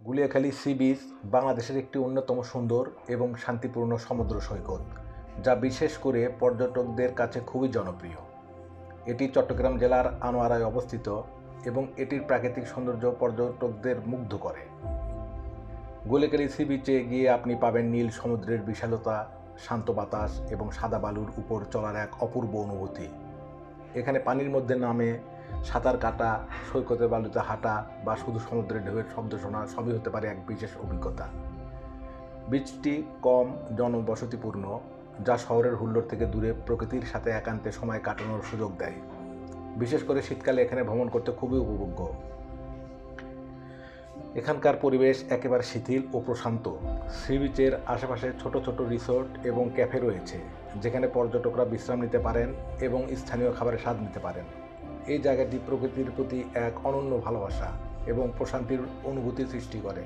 Guliakhali sea beach বাংলাদেশের একটি অন্যতম সুন্দর এবং শান্তিপূর্ণ সমুদ্র সৈকত, যা বিশেষ করে পর্যটকদের কাছে খুবই জনপ্রিয়। এটি চট্টগ্রাম জেলার আনোয়ারায় অবস্থিত এবং এটির প্রাকৃতিক সৌন্দর্য পর্যটকদের মুগ্ধ করে। গুলিয়াখালী সি বিচে গিয়ে আপনি পাবেন নীল সমুদ্রের বিশালতা, শান্ত বাতাস এবং সাদা বালুর উপর চলার এক অপূর্ব অনুভূতি। এখানে পানির মধ্যে নামে সাঁতার কাটা সৈকতের বালুতে হাঁটা বা শুধু সমুদ্রের ঢেউয়ের শব্দ শোনা সবই হতে পারে এক বিশেষ অভিজ্ঞতা। বিচটি কম জনবসতিপূর্ণ, যা শহরের হুল্লোড় থেকে দূরে প্রকৃতির সাথে একান্তে সময় কাটানোর সুযোগ দেয়। বিশেষ করে শীতকালে এখানে ভ্রমণ করতে খুবই উপভোগ্য। এখানকার পরিবেশ একেবারে শিথিল ও প্রশান্ত। সি বিচের আশেপাশে ছোট ছোট রিসোর্ট এবং ক্যাফে রয়েছে, যেখানে পর্যটকরা বিশ্রাম নিতে পারেন এবং স্থানীয় খাবারের স্বাদ নিতে পারেন। এই জায়গাটি প্রকৃতির প্রতি এক অনন্য ভালোবাসা এবং প্রশান্তির অনুভূতি সৃষ্টি করে,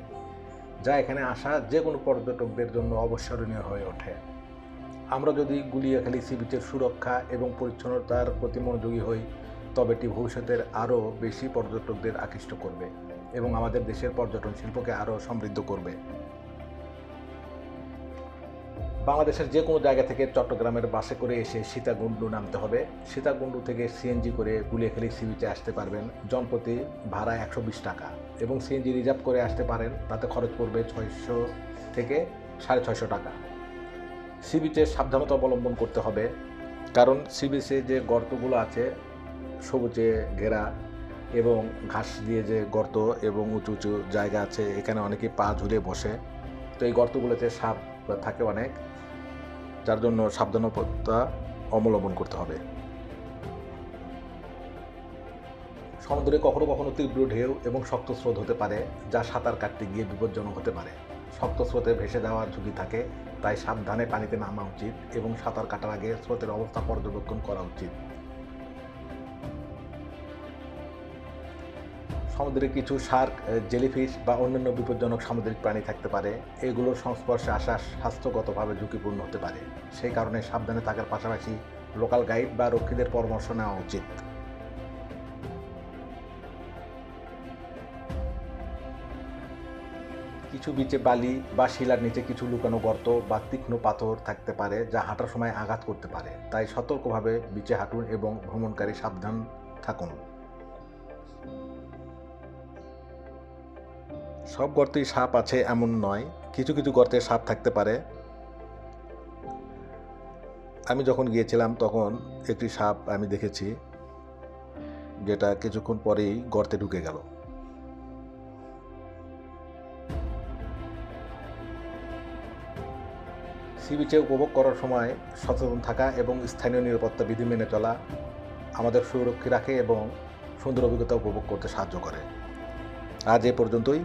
যা এখানে আসা যে কোনো পর্যটকদের জন্য অবসরণীয় হয়ে ওঠে। আমরা যদি গুলিয়াখালী সি বিচের সুরক্ষা এবং পরিচ্ছন্নতার প্রতি মনোযোগী হই, তবে এটি ভবিষ্যতের আরও বেশি পর্যটকদের আকৃষ্ট করবে এবং আমাদের দেশের পর্যটন শিল্পকে আরও সমৃদ্ধ করবে। বাংলাদেশের যে কোনো জায়গা থেকে চট্টগ্রামের বাসে করে এসে সীতাকুণ্ডু নামতে হবে। সীতাকুণ্ডু থেকে সিএনজি করে গুলিয়াখালী সি বিচে আসতে পারবেন। জনপ্রতি ভাড়া একশো বিশ টাকা এবং সিএনজি রিজার্ভ করে আসতে পারেন। তাতে খরচ পড়বে ছয়শো থেকে সাড়ে ছয়শো টাকা। সি বিচে সাবধানতা অবলম্বন করতে হবে। কারণ সি বিচে যে গর্তগুলো আছে, সবুজে ঘেরা এবং ঘাস দিয়ে যে গর্ত এবং উঁচু উঁচু জায়গা আছে, এখানে অনেকে পা ঝুলে বসে। তো এই গর্তগুলোতে সাপ থাকে অনেক, যার জন্য সাবধানতা অবলম্বন করতে হবে। সমুদ্রে কখনো কখনো তীব্র ঢেউ এবং শক্ত স্রোত হতে পারে, যা সাঁতার কাটতে গিয়ে বিপজ্জনক হতে পারে। শক্ত স্রোতে ভেসে যাওয়ার ঝুঁকি থাকে, তাই সাবধানে পানিতে নামা উচিত এবং সাঁতার কাটার আগে স্রোতের অবস্থা পর্যবেক্ষণ করা উচিত। সমুদ্রে কিছু শার্ক জেলিফিশ বা অন্যান্য বিপজ্জনক সামুদ্রিক প্রাণী থাকতে পারে। এগুলোর সংস্পর্শে আসা স্বাস্থ্যগতভাবে ঝুঁকিপূর্ণ হতে পারে। সেই কারণে সাবধানে থাকার পাশাপাশি লোকাল গাইড বা রক্ষীদের পরামর্শ নেওয়া উচিত। কিছু বিচে বালি বা শিলার নিচে কিছু লুকানো গর্ত বা তীক্ষ্ণ পাথর থাকতে পারে, যা হাঁটার সময় আঘাত করতে পারে। তাই সতর্কভাবে বিচে হাঁটুন এবং ভ্রমণকারী সাবধান থাকুন। সব গর্তেই সাপ আছে এমন নয়। কিছু কিছু গর্তে সাপ থাকতে পারে। আমি যখন গিয়েছিলাম তখন একটি সাপ আমি দেখেছি, যেটা কিছুক্ষণ পরেই গর্তে ঢুকে গেল। সি বিচে উপভোগ করার সময় সচেতন থাকা এবং স্থানীয় নিরাপত্তা বিধি মেনে চলা আমাদের সুরক্ষী রাখে এবং সুন্দর অভিজ্ঞতা উপভোগ করতে সাহায্য করে। আজ এ পর্যন্তই।